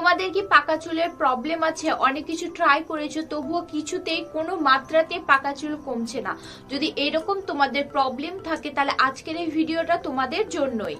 তোমাদের কি পাকা চুলের প্রবলেম আছে? অনেক কিছু ট্রাই করেছ, তবুও কিছুতেই কোনো মাত্রাতে পাকা চুল কমছে না। যদি এরকম তোমাদের প্রবলেম থাকে, তাহলে আজকের এই ভিডিওটা তোমাদের জন্যই।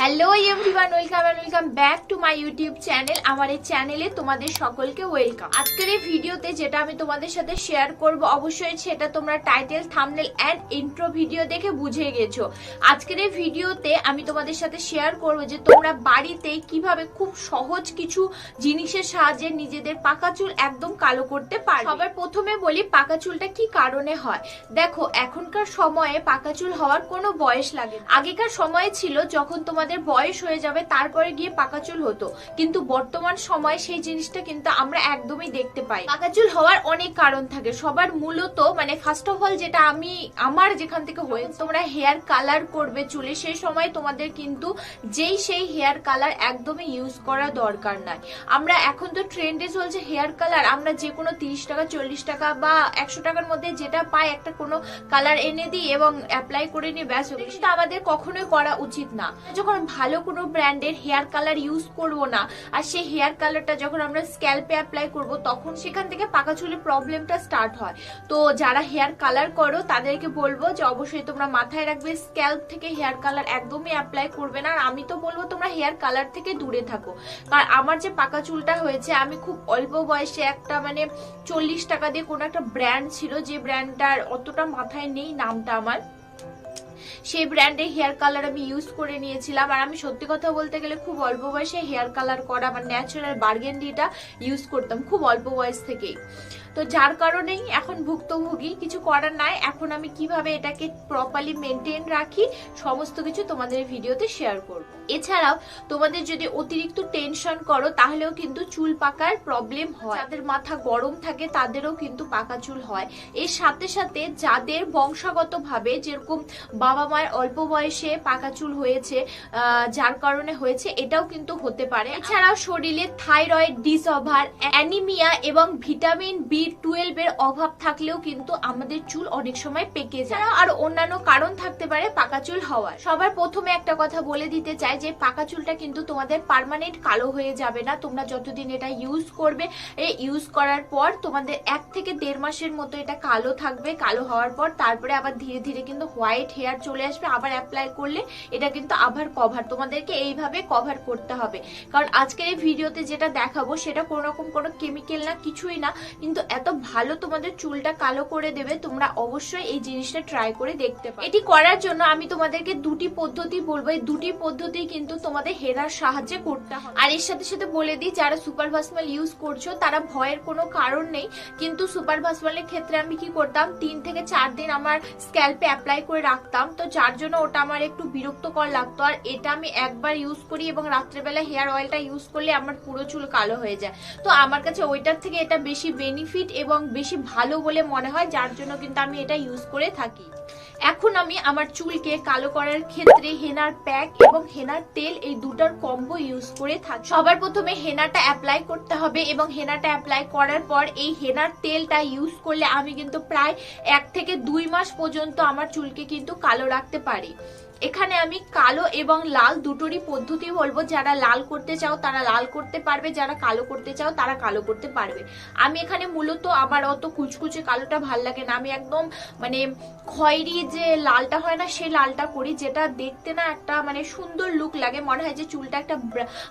Hello everyone welcome and welcome back to my YouTube channel আমার এই চ্যানেলে তোমাদের সকলকে ওয়েলকাম আজকের এই ভিডিওতে যেটা আমি তোমাদের সাথে শেয়ার করব, অবশ্যই সেটা তোমরা title thumbnail and intro video দেখে বুঝে গেছো। আজকের এই ভিডিওতে আমি তোমাদের সাথে শেয়ার করব যে তোমরা বাড়িতে কীভাবে খুব সহজ কিছু জিনিসের সাহায্যে নিজেদের পাকা চুল একদম কালো করতে পারবে। সবার প্রথমে বলি, পাকা চুলটা কি কারণে হয়? দেখো, এখনকার সময়ে পাকা চুল হওয়ার কোনো বয়স লাগে আগেকার সময়ে ছিল, যখন তোমাদের বয়স হয়ে যাবে, তারপরে গিয়ে পাকা চুল হতো। কিন্তু বর্তমান সময়ে সেই জিনিসটা কিন্তু আমরা একদমই দেখতে পাই পাকা চুল হওয়ার অনেক কারণ থাকে। সবার মূলত মানে ফার্স্ট অফ অল যেটা আমি, আমার যেখান থেকে হয়ে তোমরা হেয়ার কালার করবে চুলে, সেই সময় তোমাদের কিন্তু যেই সেই হেয়ার কালার একদমই ইউজ করা দরকার নাই আমরা এখন তো ট্রেন্ডে চলছে হেয়ার কালার আমরা যে কোনো তিরিশ টাকা, চল্লিশ টাকা বা একশো টাকার মধ্যে যেটা পাই একটা কোনো কালার এনে দিই এবং অ্যাপ্লাই করে নিই, ব্যাস হলো। সেটা আমাদের কখনোই করা উচিত না। যখন ভালো কোনো ব্র্যান্ডের হেয়ার কালার ইউজ করব না, আর সেই হেয়ার কালারটা যখন আমরা স্ক্যাল্পে অ্যাপ্লাই করব, তখন সেখান থেকে পাকা চুলের প্রবলেমটা স্টার্ট হয়। তো যারা হেয়ার কালার করো, তাদেরকে বলব যে অবশ্যই তোমরা মাথায় রাখবে স্ক্যাল্প থেকে হেয়ার কালার একদমই অ্যাপ্লাই করবে না। আর আমি তো বলব তোমরা হেয়ার কালার থেকে দূরে থাকো। কারণ আমার যে পাকা চুলটা হয়েছে, আমি খুব অল্প বয়সে একটা মানে চল্লিশ টাকা দিয়ে কোনো একটা ব্র্যান্ড ছিল, যে ব্র্যান্ডটার অতটা মাথায় নেই নামটা আমার। সেই ব্র্যান্ডের হেয়ার কালার আমি ইউজ করে নিয়েছিলাম। আর আমি সত্যি কথা বলতে গেলে খুব অল্প বয়সে হেয়ার কালার করা আমার ন্যাচারাল বার্গেন্ডিটা ইউজ করতাম, খুব অল্প বয়স থেকেই। তো যার কারণেই এখন ভুক্তভোগী, কিছু করার নাই। এখন আমি কীভাবে এটাকে প্রপারলি মেনটেন রাখি, সমস্ত কিছু তোমাদের ভিডিওতে শেয়ার করব। এছাড়াও তোমাদের যদি অতিরিক্ত টেনশন করো, তাহলেও কিন্তু চুল পাকার প্রবলেম হয়। যাদের মাথা গরম থাকে, তাদেরও কিন্তু পাকা চুল হয়। এর সাথে সাথে যাদের বংশগতভাবে যেরকম বাবা মায়ের অল্প বয়সে পাকা চুল হয়েছে যার কারণে হয়েছে, এটাও কিন্তু হতে পারে। এছাড়াও শরীরে থাইরয়েড ডিসঅভার, অ্যানিমিয়া এবং ভিটামিন বি টুয়েলভ এর অভাব থাকলেও কিন্তু আমাদের চুল অনেক সময় পেকে যায়। আর অন্যান্য কারণ থাকতে পারে পাকা চুল হওয়ার। সবার প্রথমে একটা কথা বলে দিতে চাই যে, পাকা চুলটা কিন্তু তোমাদের পার্মানেন্ট কালো হয়ে যাবে না। তোমরা যতদিন এটা ইউজ করবে ইউজ করার পর তোমাদের এক থেকে দেড় মাসের মতো এটা কালো থাকবে। কালো হওয়ার পর তারপরে আবার ধীরে ধীরে কিন্তু হোয়াইট হেয়ার চলে আসবে, আবার অ্যাপ্লাই করলে এটা কিন্তু আবার কভার তোমাদেরকে এইভাবে কভার করতে হবে। কারণ আজকের এই ভিডিওতে যেটা দেখাবো, সেটা কোনো রকম কোনো কেমিক্যাল না, কিছুই না, কিন্তু এত ভালো তোমাদের চুলটা কালো করে দেবে, তোমরা অবশ্যই এই জিনিসটা ট্রাই করে দেখতে পারো। এটি করার জন্য আমি তোমাদেরকে দুটি পদ্ধতি বলব। এই দুটি পদ্ধতি কিন্তু তোমাদের হেরার সাহায্যে করতে হবে। আর এর সাথে সাথে বলে দিই, যারা সুপার ভাসমাল ইউজ করছ, তারা ভয়ের কোনো কারণ নেই। কিন্তু সুপার ভাসমালের ক্ষেত্রে আমি কি করতাম, তিন থেকে চার দিন আমার স্ক্যাল্পে অ্যাপ্লাই করে রাখতাম। তো যার জন্য ওটা আমার একটু বিরক্তকর লাগতো। আর এটা আমি একবার ইউজ করি এবং রাত্রেবেলা হেয়ার অয়েলটা ইউজ করলে আমার পুরো চুল কালো হয়ে যায়। তো আমার কাছে ওইটার থেকে এটা বেশি বেনিফিট এবং বেশি ভালো বলে মনে হয়, যার জন্য কিন্তু আমি এটা ইউজ করে থাকি। এখন আমি আমার চুলকে কালো করার ক্ষেত্রে হেনার প্যাক এবং হেনার তেল এই দুটার কম্বো ইউজ করে থাকি। সবার প্রথমে হেনাটা অ্যাপ্লাই করতে হবে এবং হেনাটা অ্যাপ্লাই করার পর এই হেনার তেলটা ইউজ করলে আমি কিন্তু প্রায় এক থেকে দুই মাস পর্যন্ত আমার চুলকে কিন্তু কালো রাখতে পারি। এখানে আমি কালো এবং লাল দুটোরই পদ্ধতি বলব। যারা লাল করতে চাও, তারা লাল করতে পারবে। যারা কালো করতে চাও, তারা কালো করতে পারবে। আমি এখানে মূলত আমার অত কুচকুচে কালোটা ভালো লাগে না। আমি একদম মানে খয়েরি যে লালটা হয় না, সেই লালটা করি, যেটা দেখতে না একটা মানে সুন্দর লুক লাগে। মনে হয় যে চুলটা একটা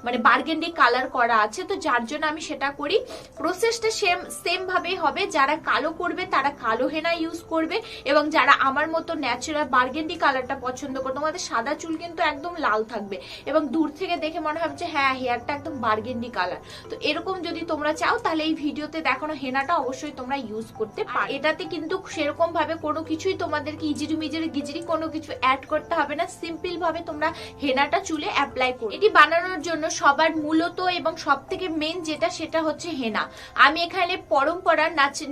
মানে বার্গেন্ডি কালার করা আছে। তো যার জন্য আমি সেটা করি। প্রসেসটা সেম সেম ভাবেই হবে। যারা কালো করবে, তারা কালো হেনা ইউজ করবে। এবং যারা আমার মতো ন্যাচারাল বার্গেন্ডি কালারটা পছন্দ করে তোমাদের সাদা চুল কিন্তু একদম লাল থাকবে। এবং দূর থেকে দেখে মনে হবে যে হ্যাঁ হেয়ারটা একদম বার্গেন্ডি কালার তো এরকম যদি তোমরা চাও তাহলে এই ভিডিওতে দেখানো হেনাটা অবশ্যই তোমরা ইউজ করতে পারো। এটাতে কিন্তু সেরকম ভাবে কোনো কিছুই তোমাদেরকে ইজিরি মিজিরি গিজিরি কোনো কিছু অ্যাড করতে হবে না। সিম্পল ভাবে তোমরা হেনাটা চুলে অ্যাপ্লাই করো। এটি বানানোর জন্য সবার মূলত এবং সব থেকে মেন যেটা সেটা হচ্ছে হেনা। আমি এখানে পরম্পরা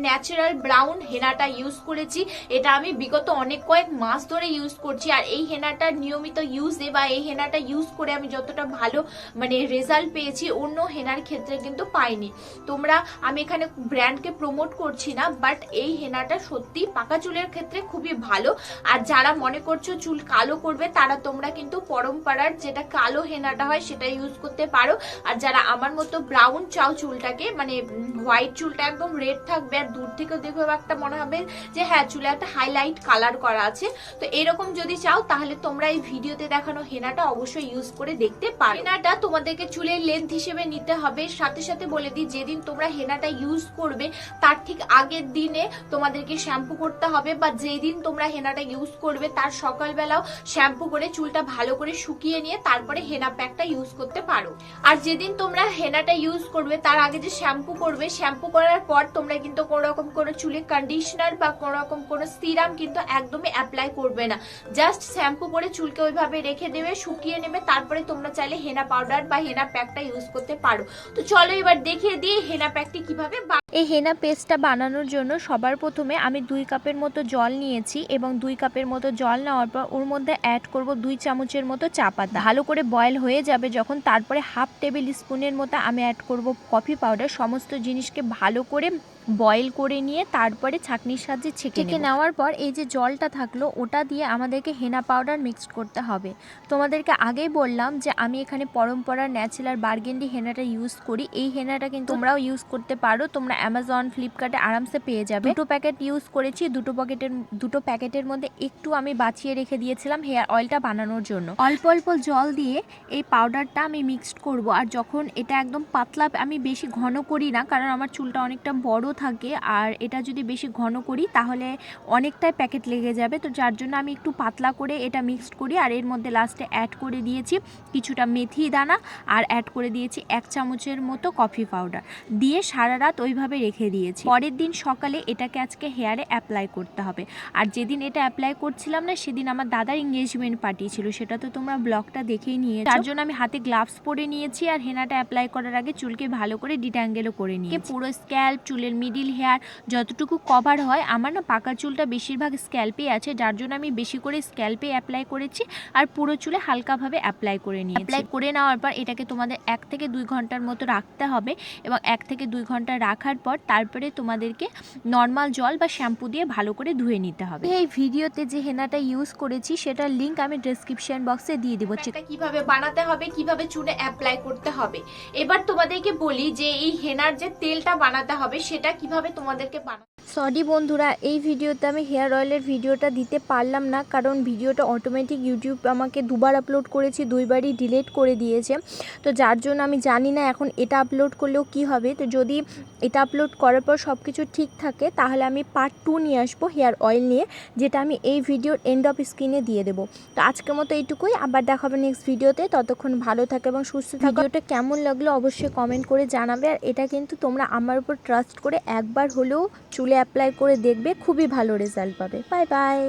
ন্যাচারাল ব্রাউন হেনাটা ইউজ করেছি। এটা আমি বিগত অনেক কয়েক মাস ধরে ইউজ করছি। আর এই হেনাটা হেনাটা নিয়মিত ইউজে বা এই হেনাটা ইউজ করে আমি যতটা ভালো মানে রেজাল্ট পেয়েছি, অন্য হেনার ক্ষেত্রে কিন্তু পাইনি। তোমরা, আমি এখানে ব্র্যান্ডকে প্রমোট করছি না বাট এই হেনাটা সত্যি পাকা চুলের ক্ষেত্রে খুবই ভালো। আর যারা মনে করছ চুল কালো করবে, তারা তোমরা কিন্তু পরম্পরার যেটা কালো হেনাটা হয়, সেটা ইউজ করতে পারো। আর যারা আমার মতো ব্রাউন চাও চুলটাকে মানে হোয়াইট চুলটা একদম রেড থাকবে আর দূর থেকে দেখে একটা মনে হবে যে হ্যাঁ চুলে একটা হাইলাইট কালার করা আছে। তো এরকম যদি চাও, তাহলে তোমরা এই ভিডিওতে দেখানো হেনাটা অবশ্যই ইউজ করে দেখতে পারো। হেনাটা তোমাদেরকে চুলের লেন্থ হিসেবে নিতে হবে। সাথে সাথে বলে দিই, যেদিন তোমরা হেনাটা ইউজ করবে, তার ঠিক আগের দিনে তোমাদেরকে শ্যাম্পু করতে হবে বা যেদিন তোমরা হেনাটা ইউজ করবে, তার সকালবেলাও শ্যাম্পু করে চুলটা ভালো করে শুকিয়ে নিয়ে তারপরে হেনা প্যাকটা ইউজ করতে পারো। আর যেদিন তোমরা হেনাটা ইউজ করবে, তার আগে যে শ্যাম্পু করবে শ্যাম্পু করার পর তোমরা কিন্তু কোনো রকম কোনো চুলে কন্ডিশনার বা কোনো রকম কোনো সিরাম কিন্তু একদমই অ্যাপ্লাই করবে না। জাস্ট শ্যাম্পু করে চুলকে ওইভাবে রেখে দেবে, শুকিয়ে নেবে, তারপরে তোমরা চাইলে হেনা পাউডার বা হেনা প্যাকটা ইউজ করতে পারো। তো চলো এবার দেখিয়ে দিই হেনা প্যাকটি কীভাবে এই হেনা পেস্টটা বানানোর জন্য সবার প্রথমে আমি দুই কাপের মতো জল নিয়েছি এবং দুই কাপের মতো জল নেওয়ার পর ওর মধ্যে অ্যাড করব দুই চামচের মতো চা পাতা। ভালো করে বয়েল হয়ে যাবে যখন তারপরে হাফ টেবিল স্পুনের মতো আমি অ্যাড করব কফি পাউডার সমস্ত জিনিসকে ভালো করে বয়েল করে নিয়ে তারপরে ছাঁকনির সাহায্যে ছেঁকে ছেঁকে নেওয়ার পর এই যে জলটা থাকল ওটা দিয়ে আমাদেরকে হেনা পাউডার মিক্সড করতে হবে। তোমাদেরকে আগেই বললাম যে আমি এখানে পরম্পরার ন্যাচারাল বার্গেন্ডি হেনাটা ইউজ করি। এই হেনাটা কিন্তু তোমরাও ইউজ করতে পারো তোমরা অ্যামাজন ফ্লিপকার্টে আরামসে পেয়ে যাবে। দুটো প্যাকেট ইউজ করেছি দুটো প্যাকেটের দুটো প্যাকেটের মধ্যে একটু আমি বাঁচিয়ে রেখে দিয়েছিলাম হেয়ার অয়েলটা বানানোর জন্য। অল্প অল্প জল দিয়ে এই পাউডারটা আমি মিক্সড করব আর যখন এটা একদম পাতলা আমি বেশি ঘন করি না কারণ আমার চুলটা অনেকটা বড় থাকে আর এটা যদি বেশি ঘন করি তাহলে অনেকটাই প্যাকেট লেগে যাবে। তো যার জন্য আমি একটু পাতলা করে এটা মিক্সড করি আর এর মধ্যে লাস্টে অ্যাড করে দিয়েছি কিছুটা মেথি দানা আর অ্যাড করে দিয়েছি এক চামচের মতো কফি পাউডার দিয়ে সারা রাত ওইভাবে রেখে দিয়েছি। পরের দিন সকালে এটাকে আজকে হেয়ারে অ্যাপ্লাই করতে হবে। আর যেদিন এটা অ্যাপ্লাই করছিলাম না সেদিন আমার দাদার এঙ্গেজমেন্ট পার্টি ছিল সেটা তো তোমরা ব্লগটা দেখেই নিয়ে তার জন্য আমি হাতে গ্লাভস পরে নিয়েছি আর হেনাটা অ্যাপ্লাই করার আগে চুলকে ভালো করে ডিট্যাঙ্গেলও করে নিয়ে পুরো স্ক্যাল্প চুলের মিডিল হেয়ার যতটুকু কভার হয় আমার না পাকা চুলটা বেশিরভাগ স্ক্যাল্পে আছে। যার জন্য আমি বেশি করে স্ক্যাল্পে অ্যাপ্লাই করেছি আর পুরো চুলে হালকাভাবে অ্যাপ্লাই করে নিয়ে অ্যাপ্লাই করে নেওয়ার পর এটাকে তোমাদের এক থেকে দুই ঘণ্টার মতো রাখতে হবে এবং এক থেকে দুই ঘণ্টা রাখার পর তারপরে তোমাদেরকে নর্মাল জল বা শ্যাম্পু দিয়ে ভালো করে ধুয়ে নিতে হবে। এই ভিডিওতে যে হেনাটা ইউজ করেছি, সেটার লিঙ্ক আমি ডিসক্রিপশন বক্সে দিয়ে দেবো। কীভাবে বানাতে হবে, কীভাবে চুলে অ্যাপ্লাই করতে হবে। এবার তোমাদেরকে বলি যে এই হেনার যে তেলটা বানাতে হবে, সেটা কীভাবে তোমাদেরকে বানাতে সরি বন্ধুরা, এই ভিডিওতে আমি হেয়ার অয়েলের ভিডিওটা দিতে পারলাম না, কারণ ভিডিওটা অটোমেটিক ইউটিউব আমাকে দুবার আপলোড করেছি, দুইবারই ডিলিট করে দিয়েছে। তো যার জন্য আমি জানি না এখন এটা আপলোড করলেও কি হবে। তো যদি এটা আপলোড করার পর সব কিছু ঠিক থাকে, তাহলে আমি পার্ট টু নিয়ে আসব হেয়ার অয়েল নিয়ে, যেটা আমি এই ভিডিওর এন্ড অফ স্ক্রিনে দিয়ে দেবো। তো আজকের মতো এইটুকুই, আবার দেখাবে নেক্সট ভিডিওতে। ততক্ষণ ভালো থাকে এবং সুস্থ থাকে। ভিডিওটা কেমন লাগল অবশ্যই কমেন্ট করে জানাবে, আর এটা কিন্তু তোমরা আমার উপর ট্রাস্ট করে একবার হলেও চুলে অ্যাপ্লাই করে দেখবে খুবই ভালো রেজাল্ট পাবে। Bye bye